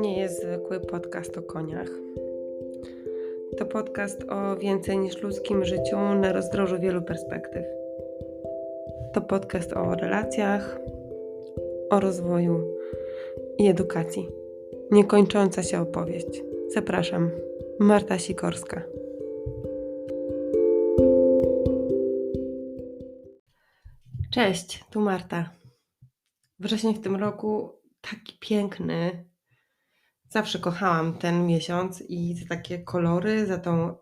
nie jest zwykły podcast o koniach. To podcast o więcej niż ludzkim życiu na rozdrożu wielu perspektyw. To podcast o relacjach, o rozwoju i edukacji. Niekończąca się opowieść. Zapraszam, Marta Sikorska. Cześć, tu Marta. Wrzesień w tym roku taki piękny. Zawsze kochałam ten miesiąc i za takie kolory, za tą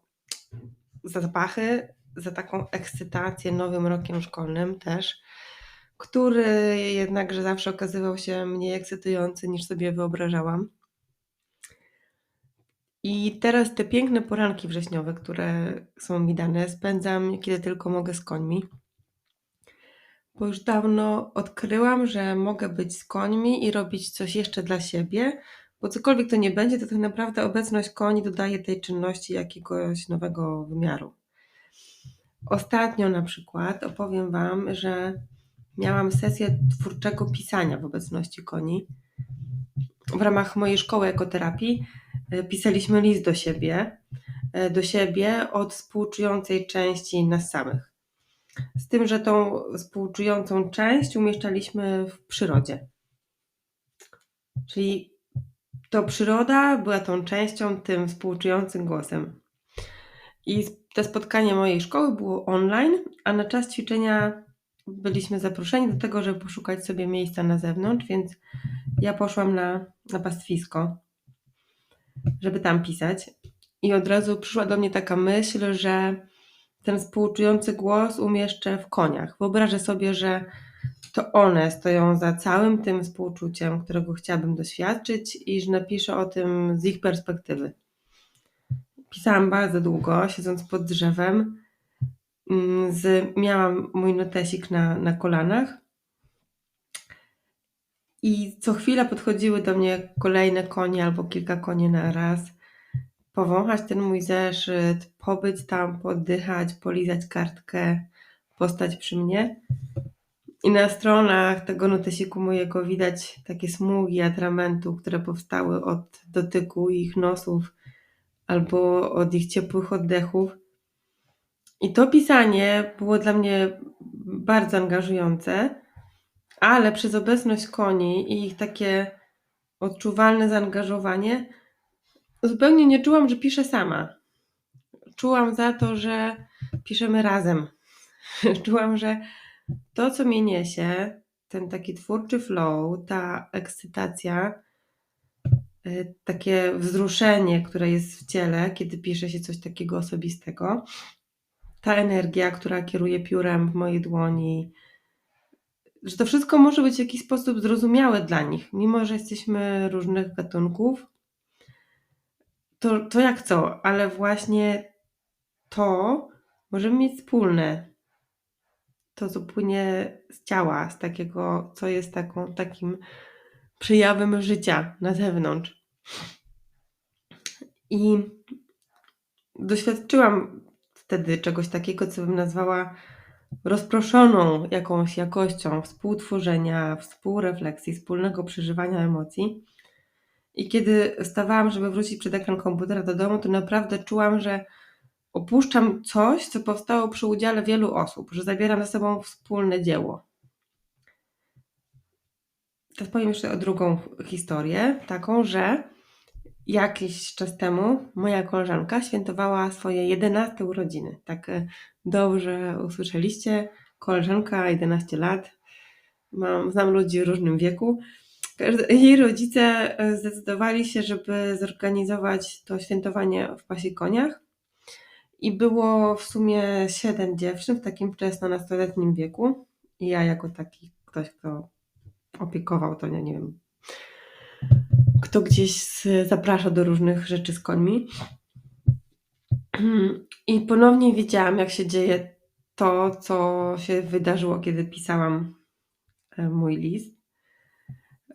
za zapachy, za taką ekscytację nowym rokiem szkolnym też, który jednakże zawsze okazywał się mniej ekscytujący niż sobie wyobrażałam. I teraz te piękne poranki wrześniowe, które są mi dane, spędzam kiedy tylko mogę z końmi bo już dawno odkryłam, że mogę być z końmi i robić coś jeszcze dla siebie, bo cokolwiek to nie będzie, to tak naprawdę obecność koni dodaje tej czynności jakiegoś nowego wymiaru. Ostatnio na przykład opowiem Wam, że miałam sesję twórczego pisania w obecności koni. W ramach mojej szkoły ekoterapii e, pisaliśmy list do siebie, e, do siebie od współczującej części nas samych. Z tym, że tą współczującą część umieszczaliśmy w przyrodzie. Czyli to przyroda była tą częścią, tym współczującym głosem. I to spotkanie mojej szkoły było online, a na czas ćwiczenia byliśmy zaproszeni do tego, żeby poszukać sobie miejsca na zewnątrz, więc ja poszłam na, na pastwisko, żeby tam pisać. I od razu przyszła do mnie taka myśl, że ten współczujący głos umieszczę w koniach. Wyobrażę sobie, że to one stoją za całym tym współczuciem, którego chciałabym doświadczyć i że napiszę o tym z ich perspektywy. Pisałam bardzo długo, siedząc pod drzewem. Mm, z, miałam mój notesik na, na kolanach i co chwila podchodziły do mnie kolejne konie albo kilka koni na raz powąchać ten mój zeszyt, pobyć tam, poddychać, polizać kartkę, postać przy mnie. I na stronach tego notesiku mojego widać takie smugi atramentu, które powstały od dotyku ich nosów albo od ich ciepłych oddechów. I to pisanie było dla mnie bardzo angażujące, ale przez obecność koni i ich takie odczuwalne zaangażowanie zupełnie nie czułam, że piszę sama. Czułam za to, że piszemy razem. czułam, że to, co mnie niesie, ten taki twórczy flow, ta ekscytacja, y, takie wzruszenie, które jest w ciele, kiedy pisze się coś takiego osobistego, ta energia, która kieruje piórem w mojej dłoni, że to wszystko może być w jakiś sposób zrozumiałe dla nich, mimo że jesteśmy różnych gatunków, to, to jak co, ale właśnie to możemy mieć wspólne. To, co płynie z ciała, z takiego, co jest taką, takim przejawem życia na zewnątrz. I doświadczyłam wtedy czegoś takiego, co bym nazwała rozproszoną jakąś jakością współtworzenia, współrefleksji, wspólnego przeżywania emocji. I kiedy stawałam, żeby wrócić przed ekran komputera do domu, to naprawdę czułam, że opuszczam coś, co powstało przy udziale wielu osób, że zabieram ze sobą wspólne dzieło. Teraz powiem jeszcze o drugą historię, taką, że jakiś czas temu moja koleżanka świętowała swoje 11 urodziny. Tak e, dobrze usłyszeliście, koleżanka 11 lat. Mam, znam ludzi w różnym wieku jej rodzice e, zdecydowali się, żeby zorganizować to świętowanie w pasie koniach. I było w sumie siedem dziewczyn w takim wczesno-nastoletnim wieku. I ja jako taki ktoś, kto opiekował to, nie, nie wiem, kto gdzieś zaprasza do różnych rzeczy z końmi. I ponownie widziałam, jak się dzieje to, co się wydarzyło, kiedy pisałam e, mój list.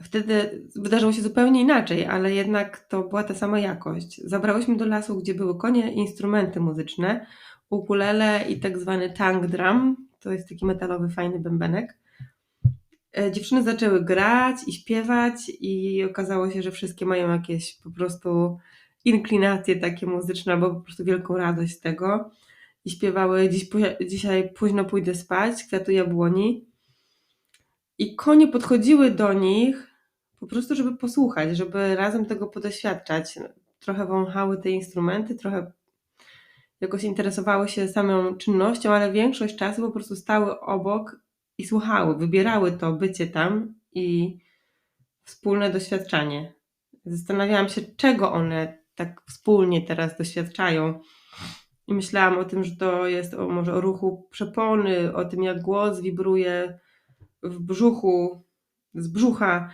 Wtedy wydarzyło się zupełnie inaczej, ale jednak to była ta sama jakość. Zabrałyśmy do lasu, gdzie były konie, instrumenty muzyczne, ukulele i tak zwany tang drum. To jest taki metalowy, fajny bębenek. e, dziewczyny zaczęły grać i śpiewać i okazało się, że wszystkie mają jakieś po prostu inklinacje takie muzyczne albo po prostu wielką radość z tego. I śpiewały Dziś, dzisiaj późno pójdę spać, kwiatu jabłoni. I konie podchodziły do nich po prostu, żeby posłuchać, żeby razem tego podoświadczać. Trochę wąchały te instrumenty, trochę jakoś interesowały się samą czynnością, ale większość czasu po prostu stały obok i słuchały, wybierały to bycie tam i wspólne doświadczanie. Zastanawiałam się, czego one tak wspólnie teraz doświadczają. I myślałam o tym, że to jest o, może o ruchu przepony, o tym, jak głos wibruje w brzuchu, z brzucha,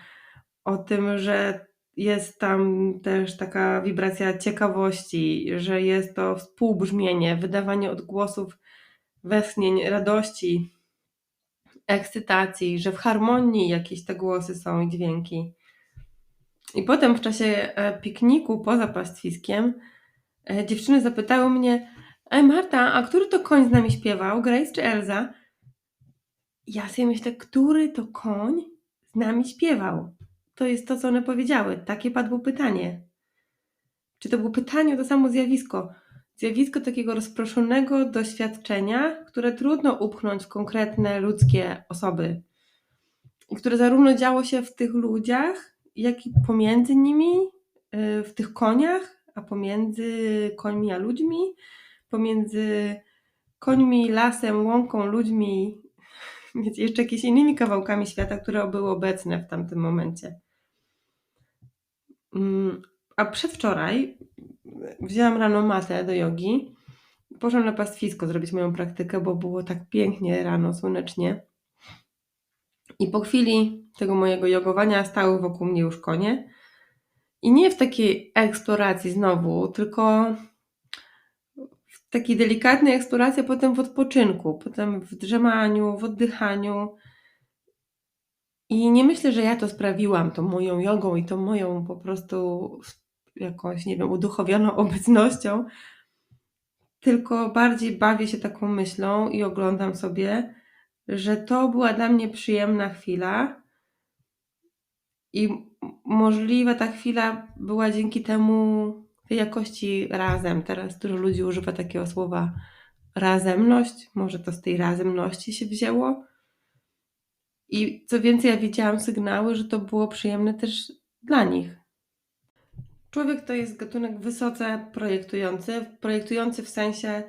o tym, że jest tam też taka wibracja ciekawości, że jest to współbrzmienie, wydawanie odgłosów westchnień, radości, ekscytacji, że w harmonii jakieś te głosy są i dźwięki. I potem w czasie e, pikniku poza pastwiskiem e, dziewczyny zapytały mnie, Ej Marta, a który to koń z nami śpiewał, Grace czy Elza? Ja sobie myślę, który to koń z nami śpiewał? To jest to, co one powiedziały. Takie padło pytanie. Czy to było pytanie to samo zjawisko? Zjawisko takiego rozproszonego doświadczenia, które trudno upchnąć w konkretne ludzkie osoby. I które zarówno działo się w tych ludziach, jak i pomiędzy nimi, y, w tych koniach, a pomiędzy końmi a ludźmi, pomiędzy końmi, lasem, łąką, ludźmi, więc jeszcze jakimiś innymi kawałkami świata, które były obecne w tamtym momencie. Mm, a przedwczoraj wzięłam rano matę do jogi. Poszłam na pastwisko zrobić moją praktykę, bo było tak pięknie rano, słonecznie. I po chwili tego mojego jogowania stały wokół mnie już konie. I nie w takiej eksploracji znowu, tylko w takiej delikatnej eksploracji, potem w odpoczynku, potem w drzemaniu, w oddychaniu. I nie myślę, że ja to sprawiłam, tą moją jogą i tą moją po prostu jakąś, nie wiem, uduchowioną obecnością, tylko bardziej bawię się taką myślą i oglądam sobie, że to była dla mnie przyjemna chwila i możliwa ta chwila była dzięki temu tej jakości razem. Teraz dużo ludzi używa takiego słowa razemność, może to z tej razemności się wzięło. I co więcej, ja widziałam sygnały, że to było przyjemne też dla nich. Człowiek to jest gatunek wysoce projektujący, projektujący w sensie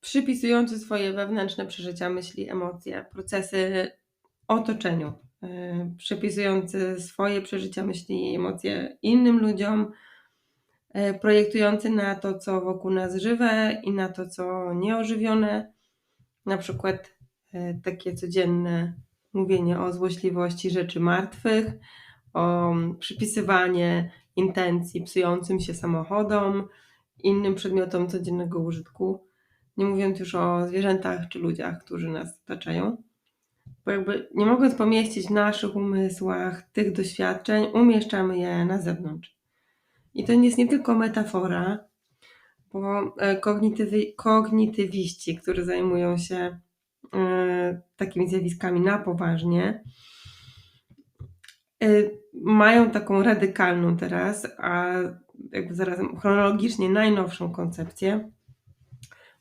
przypisujący swoje wewnętrzne przeżycia, myśli, emocje, procesy otoczeniu, yy, przypisujący swoje przeżycia, myśli i emocje innym ludziom, yy, projektujący na to, co wokół nas żywe i na to, co nieożywione. Na przykład yy, takie codzienne mówienie o złośliwości rzeczy martwych, o przypisywanie intencji psującym się samochodom, innym przedmiotom codziennego użytku, nie mówiąc już o zwierzętach czy ludziach, którzy nas otaczają. Bo jakby nie mogąc pomieścić w naszych umysłach tych doświadczeń, umieszczamy je na zewnątrz. I to jest nie tylko metafora, bo e, kognitywi, kognitywiści, którzy zajmują się takimi zjawiskami na poważnie, Y, mają taką radykalną teraz, a jakby zarazem chronologicznie najnowszą koncepcję,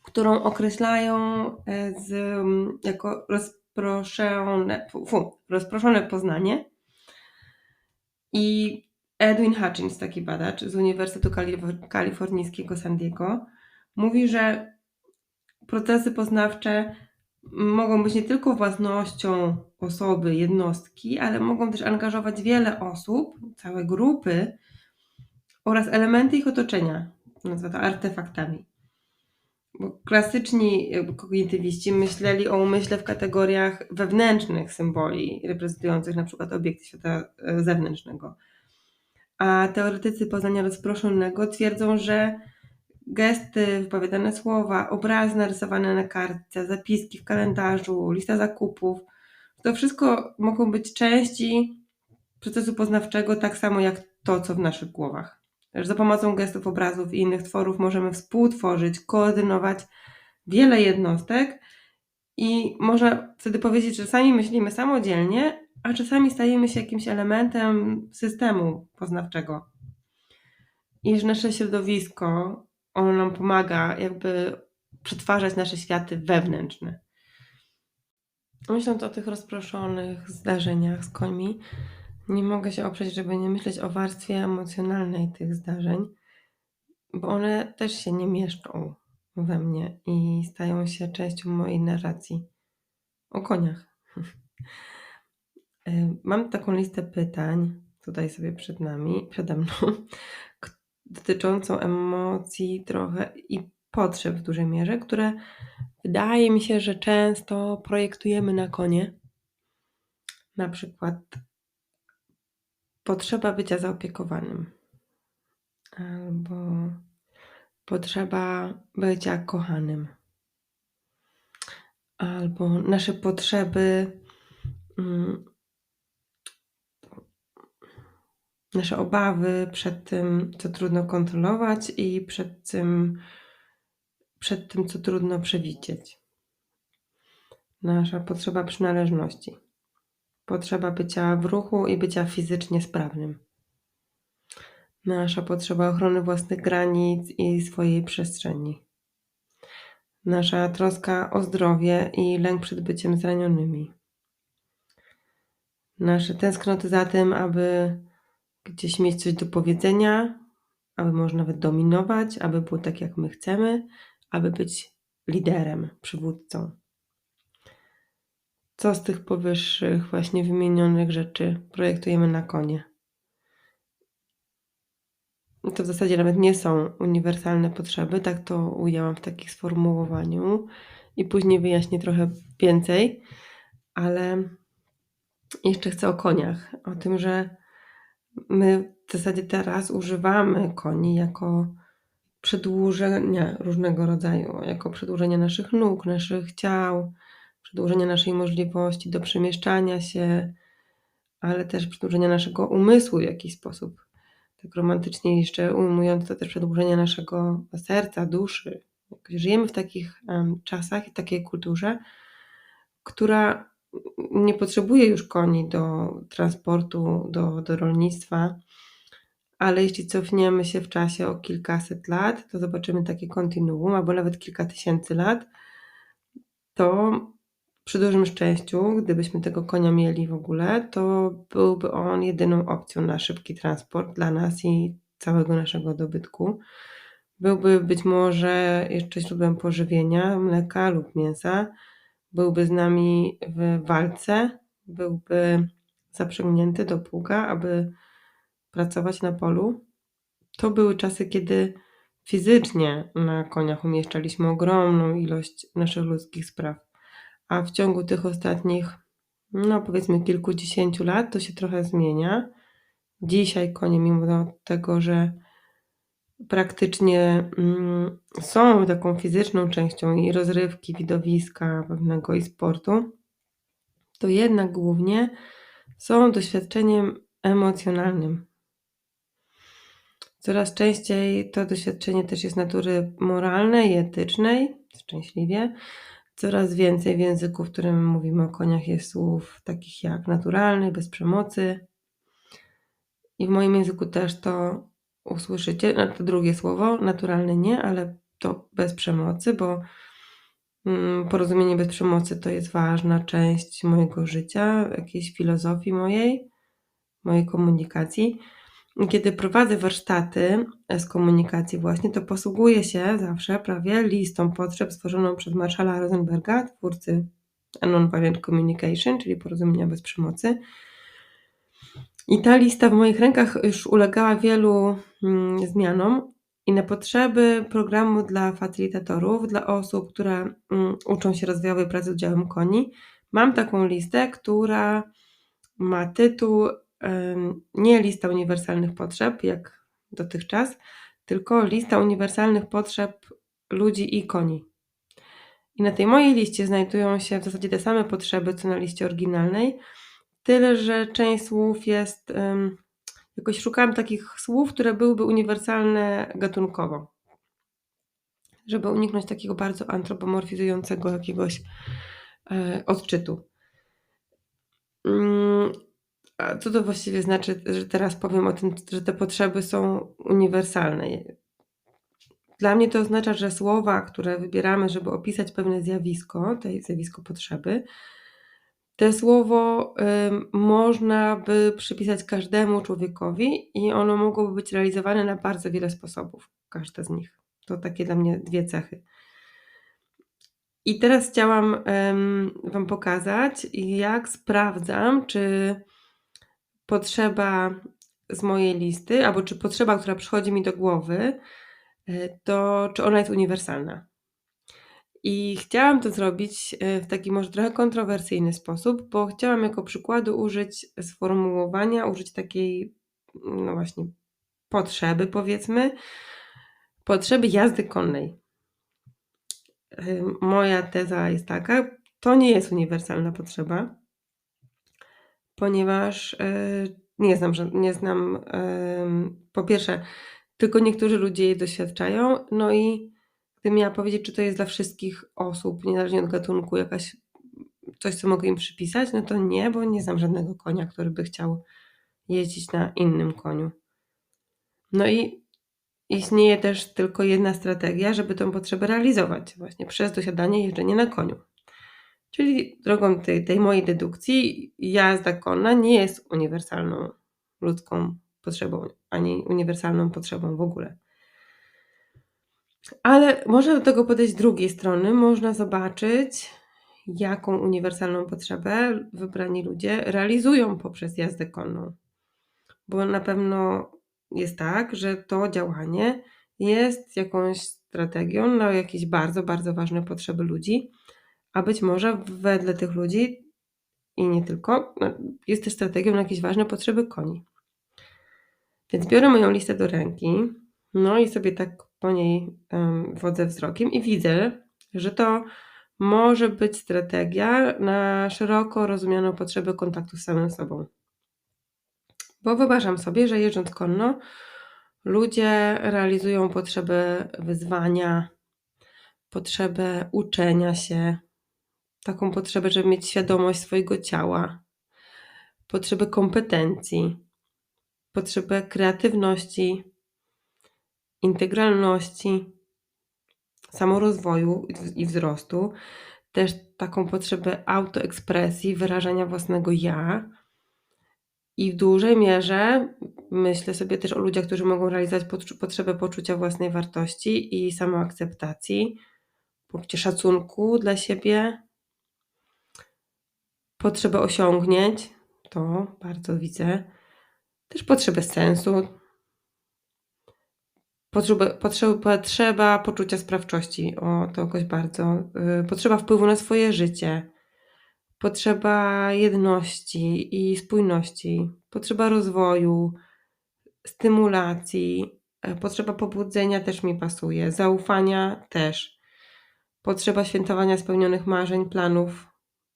którą określają e, z, jako rozproszone, fu, rozproszone poznanie. I Edwin Hutchins, taki badacz z Uniwersytetu Kalifornijskiego San Diego, mówi, że procesy poznawcze mogą być nie tylko własnością osoby, jednostki, ale mogą też angażować wiele osób, całe grupy oraz elementy ich otoczenia. Nazywa to artefaktami. Bo klasyczni kognitywiści myśleli o umyśle w kategoriach wewnętrznych symboli, reprezentujących na przykład obiekty świata e, zewnętrznego. A teoretycy poznania rozproszonego twierdzą, że gesty, wypowiadane słowa, obrazy narysowane na kartce, zapiski w kalendarzu, lista zakupów. To wszystko mogą być części procesu poznawczego, tak samo jak to, co w naszych głowach. Za pomocą gestów, obrazów i innych tworów możemy współtworzyć, koordynować wiele jednostek i można wtedy powiedzieć, że sami myślimy samodzielnie, a czasami stajemy się jakimś elementem systemu poznawczego. I że nasze środowisko, ono nam pomaga jakby przetwarzać nasze światy wewnętrzne. Myśląc o tych rozproszonych zdarzeniach z końmi, nie mogę się oprzeć, żeby nie myśleć o warstwie emocjonalnej tych zdarzeń, bo one też się nie mieszczą we mnie i stają się częścią mojej narracji o koniach. Mam taką listę pytań tutaj sobie przed nami, przede mną, dotyczącą emocji trochę i potrzeb w dużej mierze, które wydaje mi się, że często projektujemy na konie. Na przykład potrzeba bycia zaopiekowanym albo potrzeba bycia kochanym albo nasze potrzeby mm, nasze obawy przed tym, co trudno kontrolować i przed tym, przed tym, co trudno przewidzieć. Nasza potrzeba przynależności, potrzeba bycia w ruchu i bycia fizycznie sprawnym. Nasza potrzeba ochrony własnych granic i swojej przestrzeni. Nasza troska o zdrowie i lęk przed byciem zranionymi. Nasze tęsknoty za tym, aby gdzieś mieć coś do powiedzenia, aby można nawet dominować, aby było tak, jak my chcemy, aby być liderem, przywódcą. Co z tych powyższych właśnie wymienionych rzeczy projektujemy na konie? To w zasadzie nawet nie są uniwersalne potrzeby, tak to ujęłam w takim sformułowaniu i później wyjaśnię trochę więcej, ale jeszcze chcę o koniach, o tym, że My w zasadzie teraz używamy koni jako przedłużenia różnego rodzaju, jako przedłużenia naszych nóg, naszych ciał, przedłużenia naszej możliwości do przemieszczania się, ale też przedłużenia naszego umysłu w jakiś sposób. Tak romantycznie jeszcze ujmując to też przedłużenia naszego serca, duszy. Żyjemy w takich um, czasach i takiej kulturze, która nie potrzebuje już koni do transportu, do, do rolnictwa, ale jeśli cofniemy się w czasie o kilkaset lat, to zobaczymy takie kontinuum, albo nawet kilka tysięcy lat, to przy dużym szczęściu, gdybyśmy tego konia mieli w ogóle, to byłby on jedyną opcją na szybki transport dla nas i całego naszego dobytku. Byłby być może jeszcze źródłem pożywienia, mleka lub mięsa, byłby z nami w walce, byłby zaprzęgnięty do pługa, aby pracować na polu. To były czasy, kiedy fizycznie na koniach umieszczaliśmy ogromną ilość naszych ludzkich spraw, a w ciągu tych ostatnich, no powiedzmy kilkudziesięciu lat, to się trochę zmienia. Dzisiaj konie, mimo tego, że praktycznie mm, są taką fizyczną częścią i rozrywki, widowiska pewnego i sportu, to jednak głównie są doświadczeniem emocjonalnym. Coraz częściej to doświadczenie też jest natury moralnej i etycznej, szczęśliwie. Coraz więcej w języku, w którym mówimy o koniach, jest słów takich jak naturalny, bez przemocy. I w moim języku też to usłyszycie, no to drugie słowo, naturalne nie, ale to bez przemocy, bo mm, porozumienie bez przemocy to jest ważna część mojego życia, jakiejś filozofii mojej, mojej komunikacji. Kiedy prowadzę warsztaty z komunikacji właśnie, to posługuję się zawsze prawie listą potrzeb stworzoną przez Marszala Rosenberga, twórcy Nonviolent Communication, czyli porozumienia bez przemocy. I ta lista w moich rękach już ulegała wielu zmianom i na potrzeby programu dla facilitatorów, dla osób, które mm, uczą się rozwojowej pracy z udziałem koni, mam taką listę, która ma tytuł nie lista uniwersalnych potrzeb, jak dotychczas, tylko lista uniwersalnych potrzeb ludzi i koni. I na tej mojej liście znajdują się w zasadzie te same potrzeby, co na liście oryginalnej, Tyle, że część słów jest. Jakoś szukałam takich słów, które byłyby uniwersalne gatunkowo. Żeby uniknąć takiego bardzo antropomorfizującego jakiegoś e, odczytu. Mm, A co to właściwie znaczy, że teraz powiem o tym, że te potrzeby są uniwersalne? Dla mnie to oznacza, że słowa, które wybieramy, żeby opisać pewne zjawisko, to zjawisko potrzeby, te słowo można by przypisać każdemu człowiekowi i ono mogłoby być realizowane na bardzo wiele sposobów, każde z nich. To takie dla mnie dwie cechy. I teraz chciałam Wam pokazać, jak sprawdzam, czy potrzeba z mojej listy, albo czy potrzeba, która przychodzi mi do głowy, y, to czy ona jest uniwersalna. I chciałam to zrobić e, w taki może trochę kontrowersyjny sposób, bo chciałam jako przykładu użyć sformułowania, użyć takiej, no właśnie, potrzeby, powiedzmy, potrzeby jazdy konnej. E, moja teza jest taka, to nie jest uniwersalna potrzeba, ponieważ e, nie znam, nie znam po pierwsze, tylko niektórzy ludzie jej doświadczają, no i Gdybym miała powiedzieć, czy to jest dla wszystkich osób, niezależnie od gatunku, jakaś coś, co mogę im przypisać, no to nie, bo nie znam żadnego konia, który by chciał jeździć na innym koniu. No i istnieje też tylko jedna strategia, żeby tą potrzebę realizować, właśnie przez dosiadanie jeżdżenie na koniu. Czyli drogą tej, tej mojej dedukcji, jazda konna nie jest uniwersalną ludzką potrzebą, ani uniwersalną potrzebą w ogóle. Ale można do tego podejść z drugiej strony. Można zobaczyć, jaką uniwersalną potrzebę wybrani ludzie realizują poprzez jazdę konną. Bo na pewno jest tak, że to działanie jest jakąś strategią na jakieś bardzo, bardzo ważne potrzeby ludzi, a być może wedle tych ludzi i nie tylko, no, jest też strategią na jakieś ważne potrzeby koni. Więc biorę moją listę do ręki, no i sobie tak po niej wodzę wzrokiem i widzę, że to może być strategia na szeroko rozumianą potrzebę kontaktu z samym sobą. Bo wyobrażam sobie, że jeżdżąc konno, ludzie realizują potrzebę wyzwania, potrzebę uczenia się, taką potrzebę, żeby mieć świadomość swojego ciała, potrzebę kompetencji, potrzebę kreatywności, integralności, samorozwoju i wzrostu, też taką potrzebę autoekspresji, wyrażania własnego ja. I w dużej mierze myślę sobie też o ludziach, którzy mogą realizować potrzebę poczucia własnej wartości i samoakceptacji, poczucie szacunku dla siebie, potrzebę osiągnięć, to bardzo widzę, też potrzebę sensu, Potrzeba, potrzeba, potrzeba poczucia sprawczości, o to jakoś bardzo. Y, potrzeba wpływu na swoje życie. Potrzeba jedności i spójności. Potrzeba rozwoju, stymulacji. E, potrzeba pobudzenia też mi pasuje. Zaufania też. Potrzeba świętowania spełnionych marzeń, planów.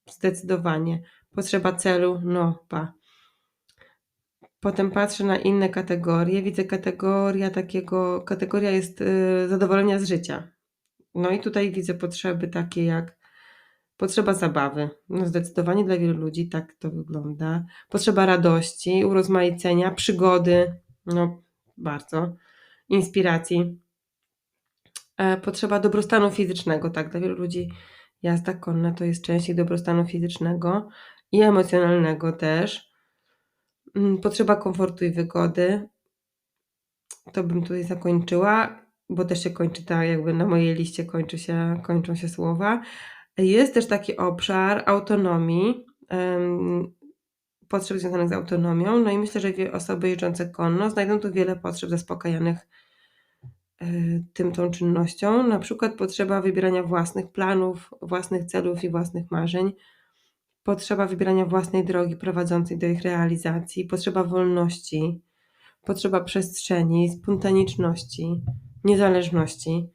Zdecydowanie. Potrzeba celu, no, pa. Potem patrzę na inne kategorie, widzę kategoria takiego, kategoria jest y, zadowolenia z życia. No i tutaj widzę potrzeby takie jak potrzeba zabawy. No zdecydowanie dla wielu ludzi tak to wygląda. Potrzeba radości, urozmaicenia, przygody, no bardzo, inspiracji. E, potrzeba dobrostanu fizycznego, tak, dla wielu ludzi jazda konna to jest część ich dobrostanu fizycznego i emocjonalnego też. Mm, potrzeba komfortu i wygody. To bym tutaj zakończyła, bo też się kończy tak, jakby na mojej liście kończy się, kończą się słowa. Jest też taki obszar autonomii, potrzeb związanych z autonomią. No i myślę, że osoby jeżdżące konno znajdą tu wiele potrzeb zaspokajanych e, tym tą czynnością. Na przykład potrzeba wybierania własnych planów, własnych celów i własnych marzeń potrzeba wybierania własnej drogi prowadzącej do ich realizacji, potrzeba wolności, potrzeba przestrzeni, spontaniczności, niezależności.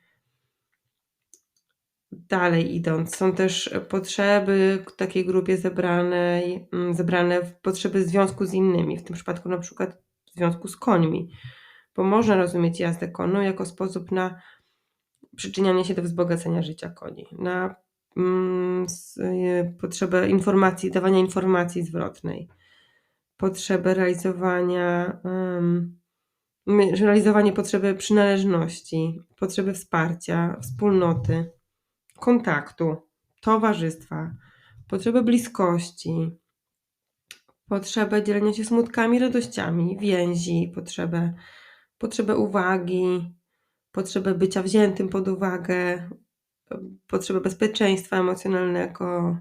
Dalej idąc, są też potrzeby w takiej grupie zebranej, mm, zebrane w potrzeby związku z innymi, w tym przypadku na przykład w związku z końmi, bo można rozumieć jazdę konną jako sposób na przyczynianie się do wzbogacenia życia koni, na potrzebę informacji, dawania informacji zwrotnej, potrzebę realizowania, realizowanie potrzeby przynależności, potrzeby wsparcia, wspólnoty, kontaktu, towarzystwa, potrzebę bliskości, potrzebę dzielenia się smutkami, radościami, więzi, potrzebę, potrzebę uwagi, potrzebę bycia wziętym pod uwagę, potrzebę bezpieczeństwa emocjonalnego.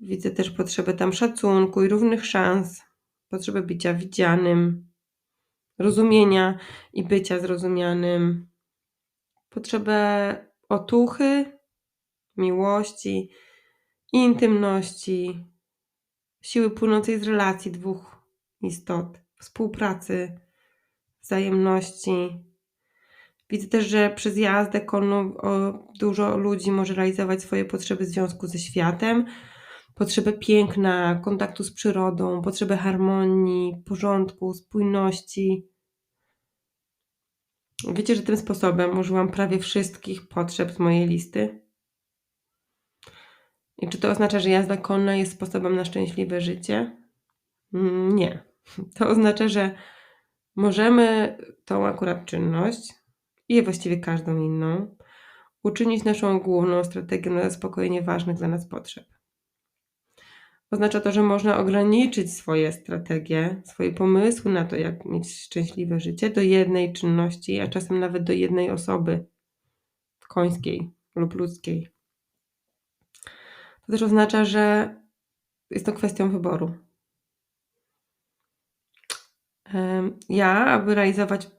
Widzę też potrzebę tam szacunku i równych szans, potrzebę bycia widzianym, rozumienia i bycia zrozumianym, potrzebę otuchy, miłości, intymności, siły płynącej z relacji dwóch istot, współpracy, wzajemności. Widzę też, że przez jazdę konną dużo ludzi może realizować swoje potrzeby w związku ze światem, potrzebę piękna, kontaktu z przyrodą, potrzebę harmonii, porządku, spójności. Wiecie, że tym sposobem użyłam prawie wszystkich potrzeb z mojej listy? I czy to oznacza, że jazda konna jest sposobem na szczęśliwe życie? Mm, nie. To oznacza, że możemy tą akurat czynność i właściwie każdą inną uczynić naszą główną strategią na zaspokojenie ważnych dla nas potrzeb. Oznacza to, że można ograniczyć swoje strategie, swoje pomysły na to, jak mieć szczęśliwe życie do jednej czynności, a czasem nawet do jednej osoby końskiej lub ludzkiej. To też oznacza, że jest to kwestią wyboru. Ja, aby realizować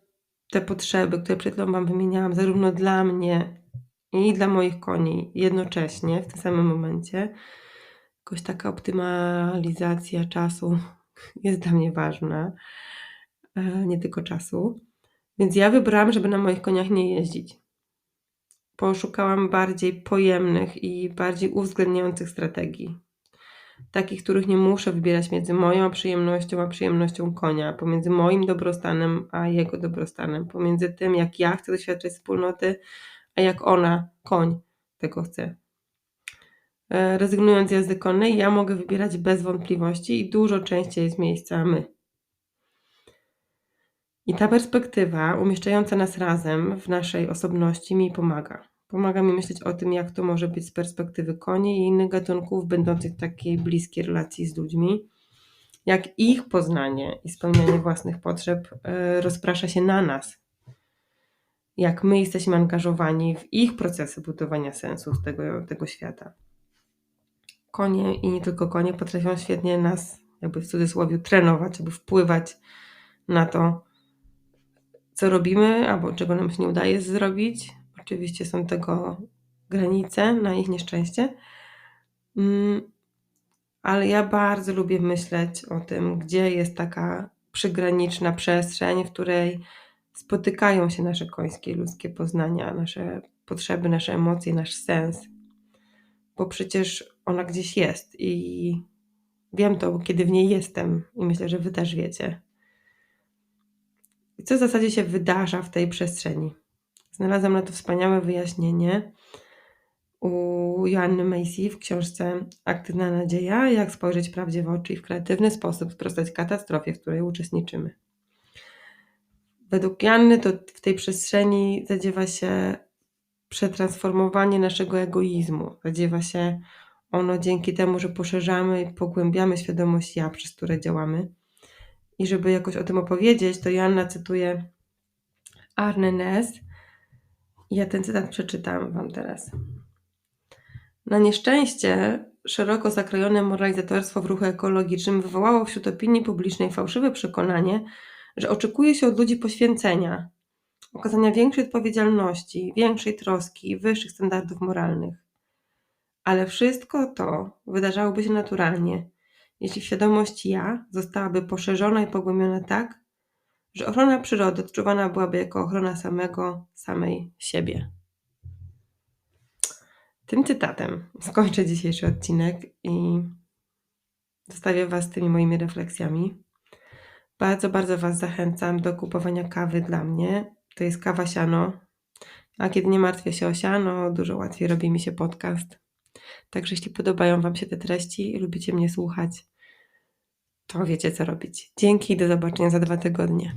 te potrzeby, które przed chwilą Wam wymieniałam, zarówno dla mnie i dla moich koni jednocześnie, w tym samym momencie, jakoś taka optymalizacja czasu jest dla mnie ważna, e, nie tylko czasu. Więc ja wybrałam, żeby na moich koniach nie jeździć poszukałam bardziej pojemnych i bardziej uwzględniających strategii. Takich, których nie muszę wybierać między moją przyjemnością a przyjemnością konia, pomiędzy moim dobrostanem a jego dobrostanem, pomiędzy tym, jak ja chcę doświadczać wspólnoty, a jak ona, koń, tego chce. E, rezygnując z jazdy konnej, ja mogę wybierać bez wątpliwości i dużo częściej z miejsca my. I ta perspektywa umieszczająca nas razem w naszej osobności mi pomaga. Pomaga mi myśleć o tym, jak to może być z perspektywy koni i innych gatunków będących w takiej bliskiej relacji z ludźmi. Jak ich poznanie i spełnianie własnych potrzeb e, rozprasza się na nas. Jak my jesteśmy angażowani w ich procesy budowania sensu tego, tego świata. Konie i nie tylko konie potrafią świetnie nas, jakby w cudzysłowie, trenować, aby wpływać na to, co robimy albo czego nam się nie udaje zrobić, Oczywiście są tego granice na ich nieszczęście. Mm, ale ja bardzo lubię myśleć o tym, gdzie jest taka przygraniczna przestrzeń, w której spotykają się nasze końskie ludzkie poznania, nasze potrzeby, nasze emocje, nasz sens. Bo przecież ona gdzieś jest i wiem to, kiedy w niej jestem, i myślę, że Wy też wiecie. I co w zasadzie się wydarza w tej przestrzeni? Znalazłam na to wspaniałe wyjaśnienie u Joanny Macy w książce Aktywna Nadzieja, jak spojrzeć prawdzie w oczy i w kreatywny sposób sprostać katastrofie, w której uczestniczymy. Według Joanny to w tej przestrzeni zadziewa się przetransformowanie naszego egoizmu. Zadziewa się ono dzięki temu, że poszerzamy i pogłębiamy świadomość ja, przez które działamy. I żeby jakoś o tym opowiedzieć, to Joanna cytuje Arne Ness, ja ten cytat przeczytam Wam teraz. Na nieszczęście szeroko zakrojone moralizatorstwo w ruchu ekologicznym wywołało wśród opinii publicznej fałszywe przekonanie, że oczekuje się od ludzi poświęcenia, okazania większej odpowiedzialności, większej troski i wyższych standardów moralnych. Ale wszystko to wydarzałoby się naturalnie, jeśli świadomość ja zostałaby poszerzona i pogłębiona tak, że ochrona przyrody odczuwana byłaby jako ochrona samego, samej siebie. Tym cytatem skończę dzisiejszy odcinek i zostawię Was tymi moimi refleksjami. Bardzo, bardzo Was zachęcam do kupowania kawy dla mnie. To jest kawa siano. A kiedy nie martwię się o siano, dużo łatwiej robi mi się podcast. Także jeśli podobają Wam się te treści i lubicie mnie słuchać, to wiecie co robić. Dzięki, do zobaczenia za 2 tygodnie.